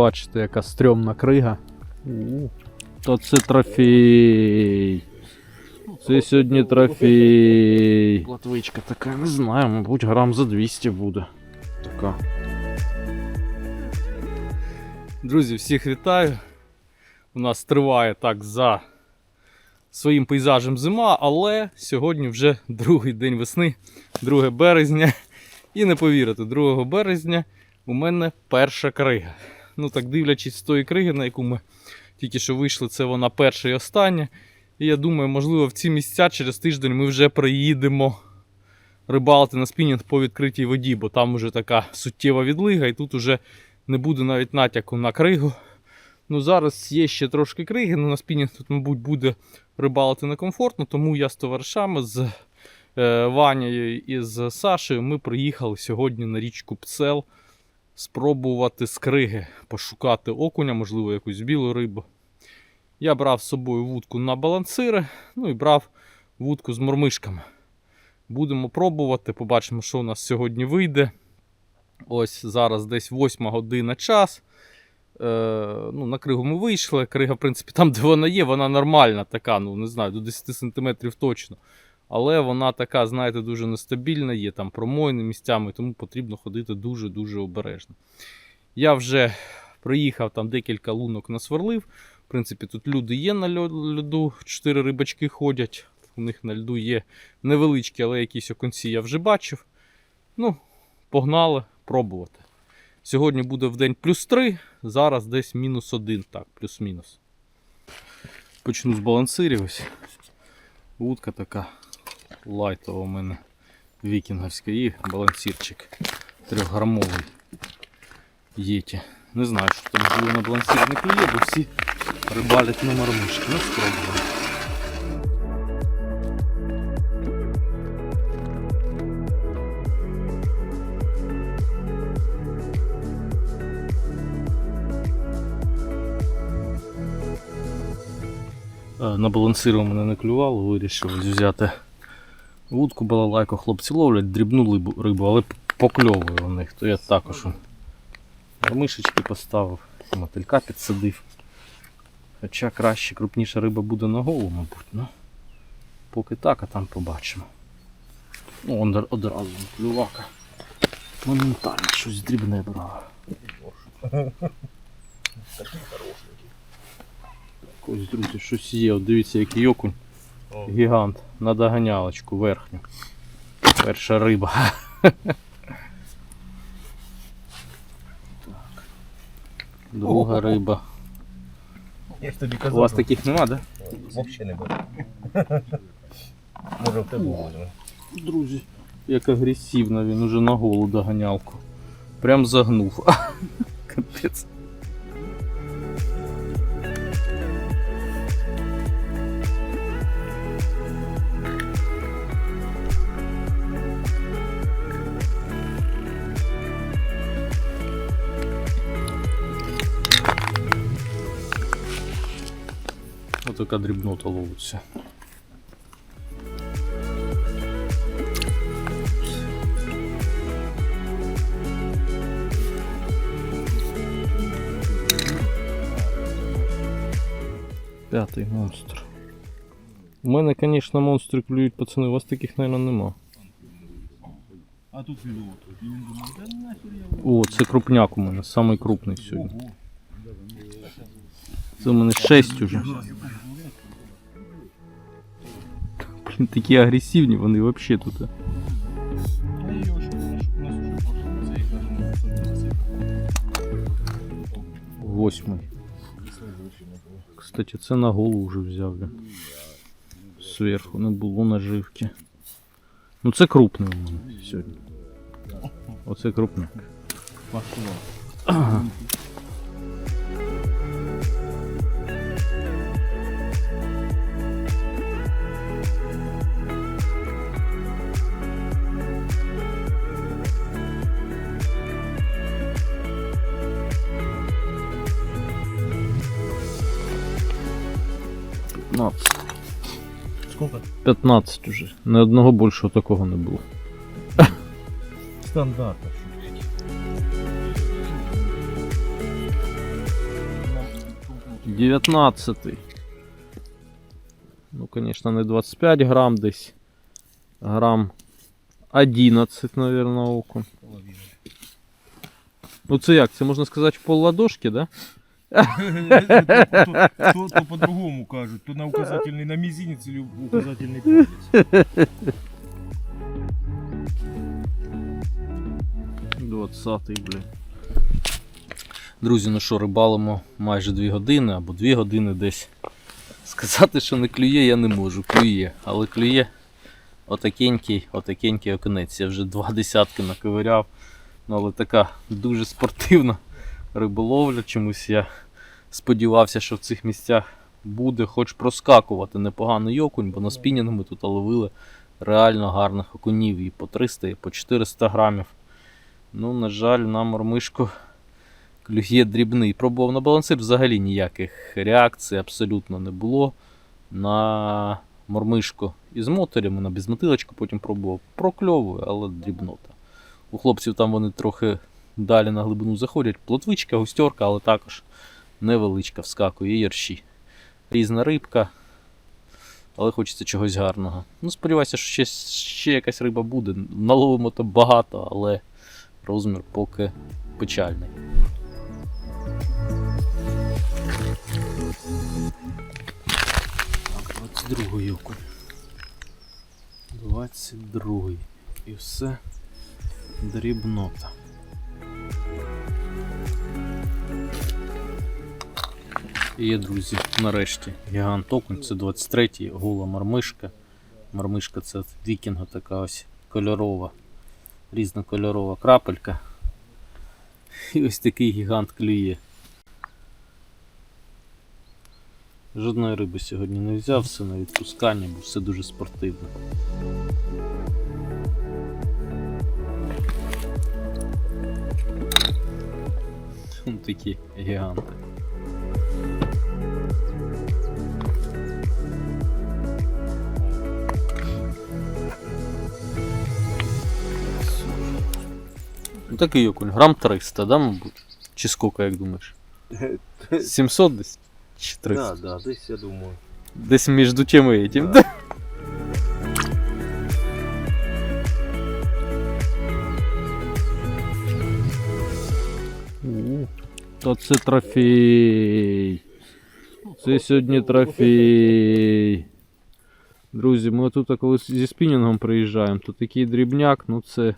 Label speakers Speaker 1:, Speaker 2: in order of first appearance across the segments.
Speaker 1: бачите, яка стрьомна крига. То це трофей. Це сьогодні трофей. Платвичка така, не знаю, мабуть, грам за 200 буде. Така. Друзі, всіх вітаю. У нас триває так за своїм пейзажем зима, але сьогодні вже другий день весни, 2 березня. І не повірите, 2 березня у мене перша крига. Ну так дивлячись з тої криги, на яку ми тільки що вийшли, це вона перша і остання. І я думаю, можливо, в ці місця через тиждень ми вже приїдемо рибалити на спінінг по відкритій воді, бо там вже така суттєва відлига, і тут уже не буде навіть натяку на кригу. Ну зараз є ще трошки криги, але на спінінг тут, мабуть, буде рибалити некомфортно, тому я з товаришами, з е, Ванією і з Сашею ми приїхали сьогодні на річку Пцел спробувати з криги пошукати окуня, можливо, якусь білу рибу. Я брав з собою вудку на балансири, ну і брав вудку з мормишками. Будемо пробувати, побачимо, що у нас сьогодні вийде. Ось зараз десь 8 година час. Е, ну, на кригу ми вийшли. Крига, в принципі, там, де вона є, вона нормальна, така, ну не знаю, до 10 см точно. Але вона така, знаєте, дуже нестабільна, є там промойни місцями, тому потрібно ходити дуже-дуже обережно. Я вже приїхав там декілька лунок насверлив. В принципі, тут люди є на льо- льоду, чотири рибачки ходять. У них на льду є невеличкі, але якісь оконці я вже бачив. Ну, погнали пробувати. Сьогодні буде в день плюс 3, зараз десь мінус 1, так, плюс-мінус. Почну з балансирів. Вудка така лайтова у мене вікінговська і балансирчик трьохграмовий єті. Не знаю, що там було на балансир не клює, бо всі рибалять на мармишки. Ну, спробуємо. Е, На балансир у мене не клювало, вирішив взяти вудку балалайку. Хлопці ловлять дрібну рибу, але покльовує у них. То я також мишечки поставив, мотилька підсадив. Хоча краще крупніша риба буде на голову, мабуть. Ну, поки так, а там побачимо. Ну, одразу клювака. Моментально щось дрібне брав. Ось, друзі, щось є. От дивіться, який окунь. Гігант. На доганялочку верхню. Перша риба. Так. Друга риба.
Speaker 2: Я ж тобі
Speaker 1: У вас таких нема, да?
Speaker 2: взагалі не буде. Може в тебе буде.
Speaker 1: Друзі. Як агресивно він уже на голу доганялку. Прям загнув. Капець. Така дрібнота ловиться. П'ятий монстр. У мене, звісно, монстри клюють, пацани, у вас таких, мабуть, нема.
Speaker 2: А тут він
Speaker 1: О, це крупняк у мене, самий крупний сьогодні. Це у мене 6 уже. такі агресивні вони взагалі тут.
Speaker 2: Насипав.
Speaker 1: Восьмий. Кстати, це на голову вже взяв я. Зверху не було наживки. Ну це крупний у мене сьогодні. Оце крупняк. Ага. 15 уже. Ни одного більшого такого не було.
Speaker 2: Стандартно.
Speaker 1: 19. Ну, звісно, не 25 грам десь. Грам 11, мабуть, окунь. Ну це як? Це можна сказати в пол ладошки, да?
Speaker 2: То, то по-другому кажуть, то на указательний на мізинець или указательний палець.
Speaker 1: 20-й, блін. Друзі, ну що, рибалимо майже 2 години або 2 години десь. Сказати, що не клює, я не можу. Клює, але клює отакенький, отакенький окунець. Я вже два десятки наковиряв. Ну, але така дуже спортивна риболовля. Чомусь я сподівався, що в цих місцях буде хоч проскакувати непоганий окунь, бо на спінінг ми тут ловили реально гарних окунів і по 300, і по 400 грамів. Ну, на жаль, на мормишку клює дрібний. Пробував на балансир взагалі ніяких реакцій абсолютно не було. На мормишку із моторами, на безмотилочку потім пробував. Прокльовую, але дрібнота. У хлопців там вони трохи далі на глибину заходять. Плотвичка, густерка, але також невеличка вскакує, ярші. Різна рибка, але хочеться чогось гарного. Ну, сподіваюся, що ще, ще якась риба буде. Наловимо то багато, але розмір поки печальний. Так, 22 окунь. 22 і все дрібнота. Є, друзі, нарешті гігант окунь, це 23-й, гола мармишка. Мармишка це вікінга така ось кольорова, різнокольорова крапелька. І ось такий гігант клює. Жодної риби сьогодні не взяв, все на відпускання, бо все дуже спортивно. Вон такі гіганти. Такий окунь, грам 300, да, мабуть? Чи скільки, як думаєш? 700 десь? Чи 300?
Speaker 2: Да, да, десь я думаю.
Speaker 1: Десь між тем і этим, да? То це трофей. Це сьогодні трофей. Друзі, ми тут коли зі спінінгом приїжджаємо, то такий дрібняк, ну це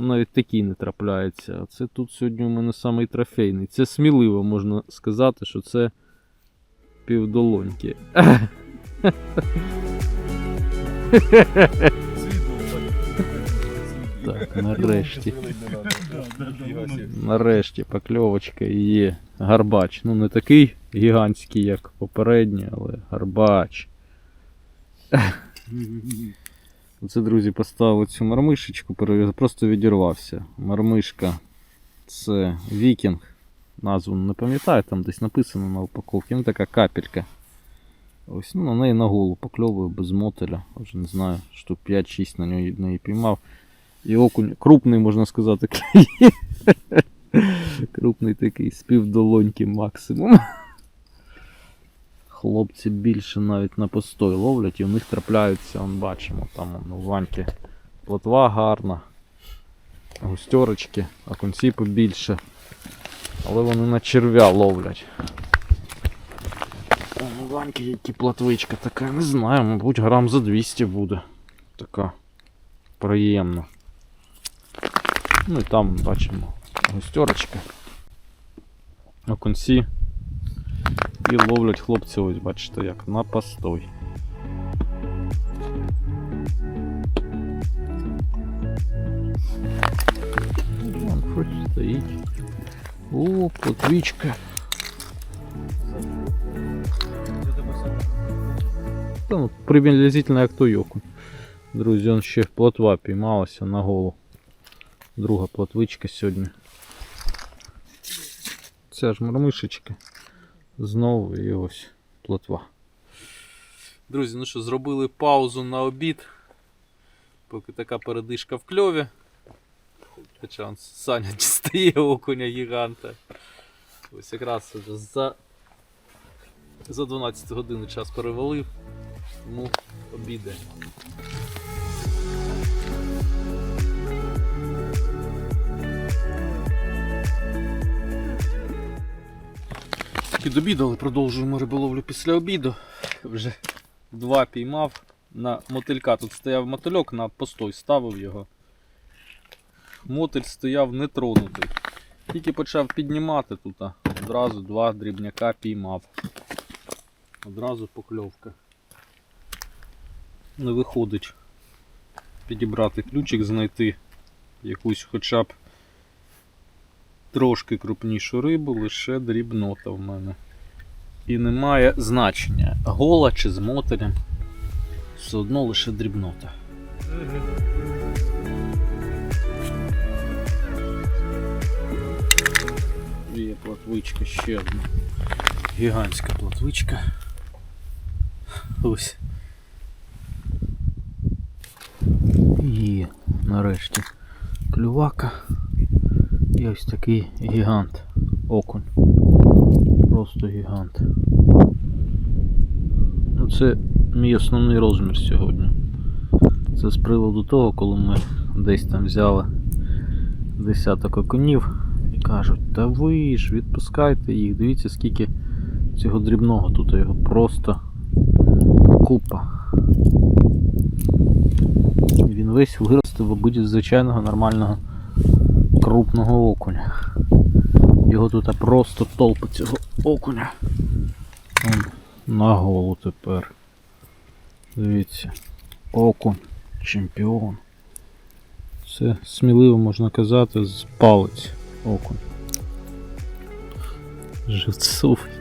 Speaker 1: навіть такий не трапляється. А це тут сьогодні у мене самий трофейний. Це сміливо можна сказати, що це півдолоньки. Так, нарешті. Нарешті покльовочка є. Гарбач. Ну не такий гігантський, як попередній, але гарбач. Оце, друзі, поставили цю мармишечку, просто відірвався. Мармишка це вікінг. Назву не пам'ятаю, там десь написано на упаковці. Ну така капелька. Ось ну, на неї на голову покльовую без мотеля. Вже не знаю, штук 5-6 на неї, неї піймав. І окунь крупний, можна сказати, клює. Крупний такий, з півдолоньки максимум. Хлопці більше навіть на постой ловлять і в них трапляються, он бачимо, там он, у Ваньки плотва гарна, густерочки, окунці побільше. Але вони на черв'я ловлять. О, ну Ваньки, які плотвичка така, не знаю, мабуть, грам за 200 буде. Така приємна. Ну і там бачимо густерочка. Окунці. І ловлять хлопці, ось бачите, як на постой. Вон щось стоїть. О, плотвичка. Та, ну, приблизительно як той окунь. Друзі, он ще плотва піймалася на голову. Друга плотвичка сьогодні. Ця ж мармишечка. Знову і ось плотва. Друзі, ну що, зробили паузу на обід. Поки така передишка в кльові. Хоча он Саня дістає окуня гіганта. Ось якраз вже за За 12 годину час перевалив, тому обідаємо. Підобідали, продовжуємо риболовлю після обіду. Вже два піймав на мотилька. Тут стояв мотильок, на постой ставив його. Мотиль стояв нетронутий. Тільки почав піднімати тут, одразу два дрібняка піймав. Одразу покльовка. Не виходить підібрати ключик, знайти якусь хоча б трошки крупнішу рибу, лише дрібнота в мене. І немає значення, гола чи з мотелем. Все одно лише дрібнота. Є платвичка ще одна. Гігантська платвичка. Ось. І нарешті клювака. І ось такий гігант. Окунь. Просто гігант. Ну це мій основний розмір сьогодні. Це з приводу того, коли ми десь там взяли десяток окунів і кажуть, та ви ж відпускайте їх, дивіться скільки цього дрібного тут його просто купа. Він весь виросте, мабуть, з звичайного нормального крупного окуня. Його тут просто толпи цього окуня. Он на голову тепер. Дивіться. Окунь. Чемпіон. Це сміливо можна казати з палець окунь. Живцовий.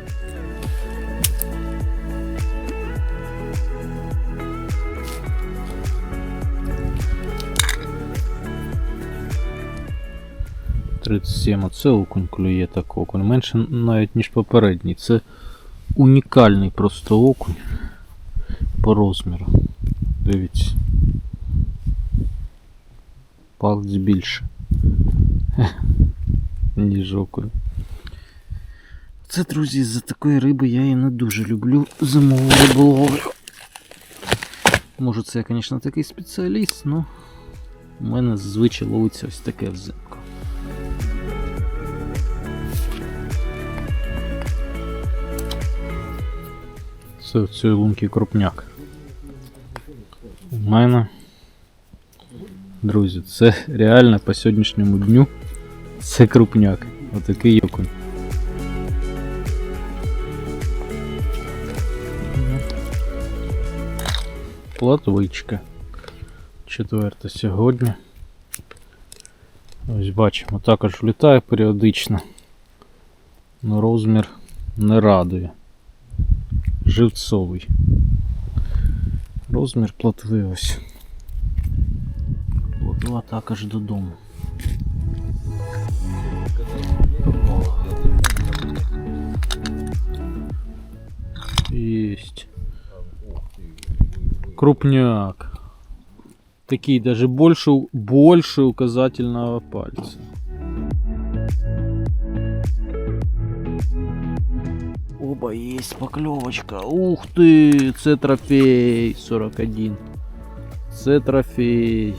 Speaker 1: Тридцять сім, оце окунь клює так окунь. Менше навіть ніж попередній. Це унікальний просто окунь по розміру. Дивіться. Палець більше. Ніж окунь. Це, друзі, за такої риби я і не дуже люблю зимову риболовлю. Може це я, звісно, такий спеціаліст, але у мене зазвичай ловиться ось таке взимку. Це в цій лунки крупняк. У мене. Друзі, це реально по сьогоднішньому дню це крупняк. Отакий окунь. Платвичка. Четверта сьогодні. Ось бачимо, також влітає періодично. Но розмір не радує. Живцовий. Розмір плотви ось. Плотва також додому. Есть. Крупняк. Такий даже больше, больше указательного пальца. Оба есть поклевочка. Ух ты, це трофей 41. Це трофей.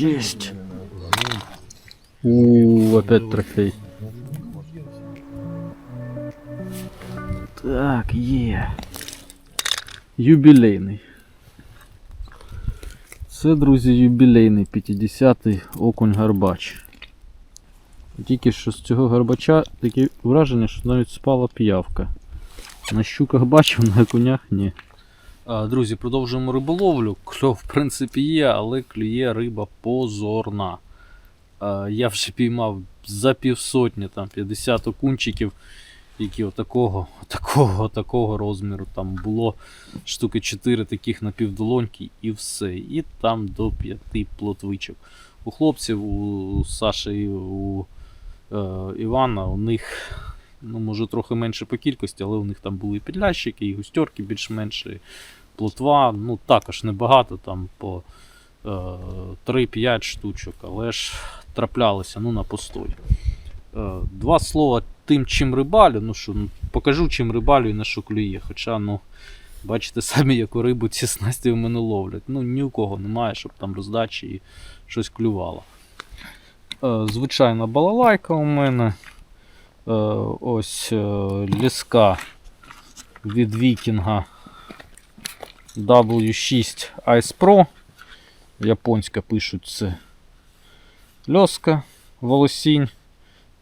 Speaker 1: Есть. У, опять трофей. Так, є. Юбілейний. Це, друзі, юбілейний 50-й окунь гарбач. Тільки що з цього гарбача таке враження, що навіть спала п'явка. На щуках бачив, на окунях ні. А, Друзі, продовжуємо риболовлю. Кльов, в принципі, є, але клює риба позорна. Я вже піймав за півсотні, там 50 окунчиків, які отакого, отакого, отакого розміру. Там було штуки 4 таких напівдолоньки і все. І там до 5 плотвичок. у хлопців, у Саші і у е, Івана, у них, ну, може, трохи менше по кількості, але у них там були і підлящики, і густерки більш-менш, і плотва, ну також небагато, там по 3-5 штучок, але ж траплялися ну, на постой. Е, Два слова тим, чим рибалю. Ну що, ну, покажу, чим рибалю і на що клює. Хоча, ну, бачите самі, яку рибу ці снасті в мене ловлять. Ну, ні у кого немає, щоб там роздачі і щось клювало. Е, Звичайна балалайка у мене. Е, Ось е, ліска від Вікінга W6 Ice Pro. Японська пишуть це. Льоска, волосінь,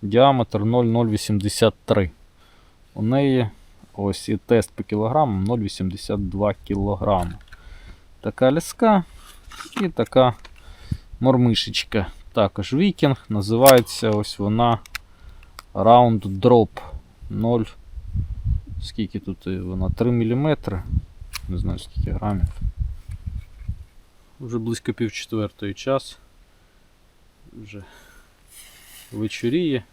Speaker 1: діаметр 0,083. У неї ось і тест по кілограмам 0,82 кг. Така ліска і така мормишечка. Також вікінг. Називається ось вона Round Drop 0. Скільки тут е, вона? 3 мм. Не знаю скільки грамів. Вже близько пів четвертої час. Вже вечоріє.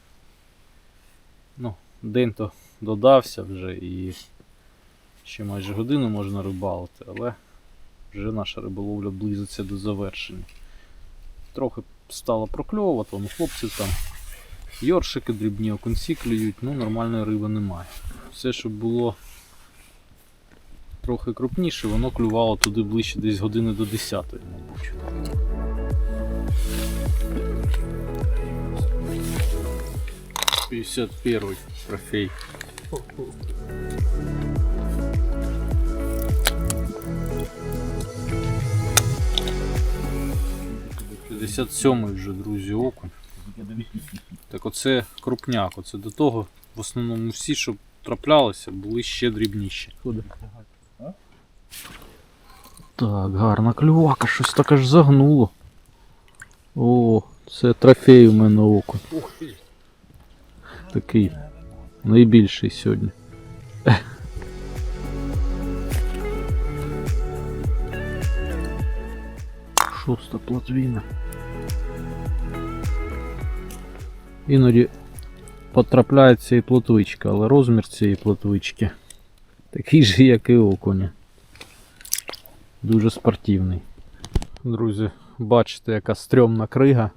Speaker 1: Ну, день то додався вже і ще майже годину можна рибалити, але вже наша риболовля близиться до завершення. Трохи стало прокльовувати, вон у хлопців там йоршики дрібні, окунці клюють, ну нормальної риби немає. Все, що було трохи крупніше, воно клювало туди ближче десь години до 10, мабуть. Пятьдесят первый трофей. П'ятдесят сьомий вже, друзі, окунь. Так оце крупняк. Оце до того в основному всі, що траплялися, були ще дрібніші. Так, гарна клювака, щось так аж загнуло. О, це трофей у мене окунь. Такий найбільший сьогодні. Шоста плотвіна. Іноді потрапляється і плотвичка, але розмір цієї плотвички такий же, як і окуня. Дуже спортивний. Друзі, бачите, яка стрьомна крига.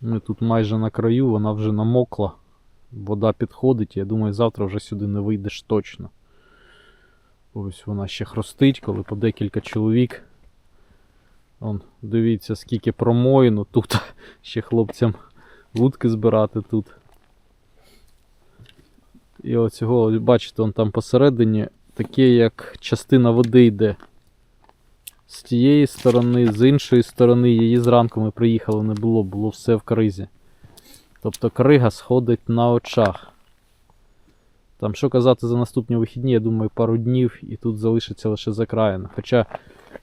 Speaker 1: Ми тут майже на краю, вона вже намокла. Вода підходить, я думаю, завтра вже сюди не вийдеш точно. Ось вона ще хрустить, коли по декілька чоловік. Вон, дивіться, скільки промоїну. Тут ще хлопцям вудки збирати тут. І оцього, бачите, он там посередині таке, як частина води йде. З тієї сторони, з іншої сторони, її зранку ми приїхали, не було, було все в кризі. Тобто крига сходить на очах. Там що казати за наступні вихідні, я думаю, пару днів і тут залишиться лише закраїна. Хоча,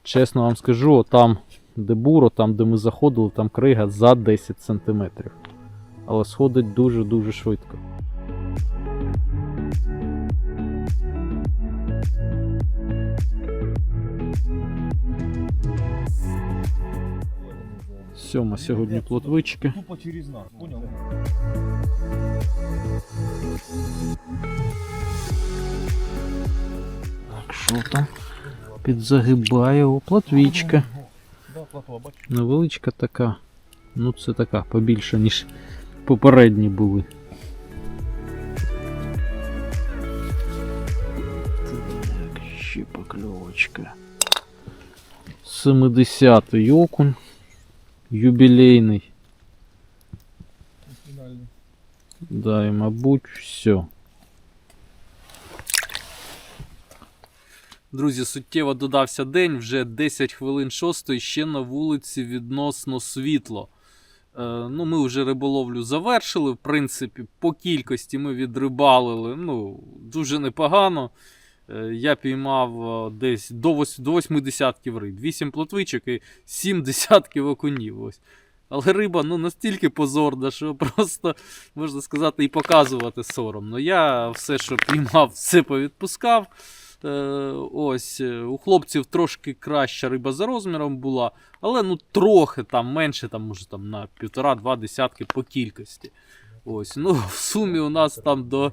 Speaker 1: чесно вам скажу, там, де буро, там, де ми заходили, там крига за 10 см. Але сходить дуже-дуже швидко. Сьома сьогодні плотвички.
Speaker 2: Тупо через нас, понял?
Speaker 1: Так, що там? Підзагибає о, плотвічка. Невеличка така. Ну це така побільша, ніж попередні були. Так, ще покльовочка. 70-й окунь. Юбілейний.
Speaker 2: Фінальний.
Speaker 1: Да, і мабуть, все. Друзі, суттєво додався день, вже 10 хвилин 6 ще на вулиці відносно світло. Е, ну, ми вже риболовлю завершили. В принципі, по кількості ми відрибалили ну, дуже непогано. Е, я піймав е, десь до 8, десятків риб, 8 плотвичок і 7 десятків окунів. Ось. Але риба ну, настільки позорна, що просто можна сказати і показувати соромно. Я все, що піймав, все повідпускав. Е, ось у хлопців трошки краща риба за розміром була, але ну трохи там менше, там може там на півтора-два десятки по кількості. Ось, ну в сумі у нас там до,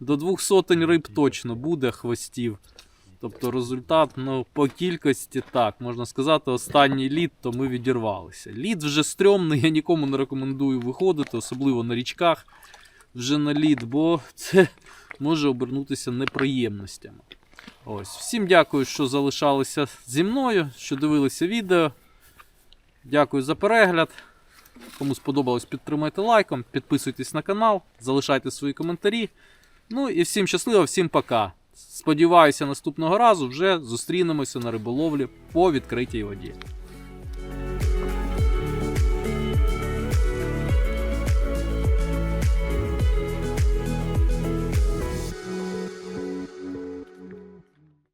Speaker 1: до двох сотень риб точно буде хвостів. Тобто результат, ну, по кількості так, можна сказати, останній лід, то ми відірвалися. Лід вже стрьомний, я нікому не рекомендую виходити, особливо на річках вже на лід, бо це може обернутися неприємностями. Ось, всім дякую, що залишалися зі мною, що дивилися відео. Дякую за перегляд. Кому сподобалось, підтримайте лайком, підписуйтесь на канал, залишайте свої коментарі. Ну і всім щасливо, всім пока. Сподіваюся, наступного разу вже зустрінемося на риболовлі по відкритій воді.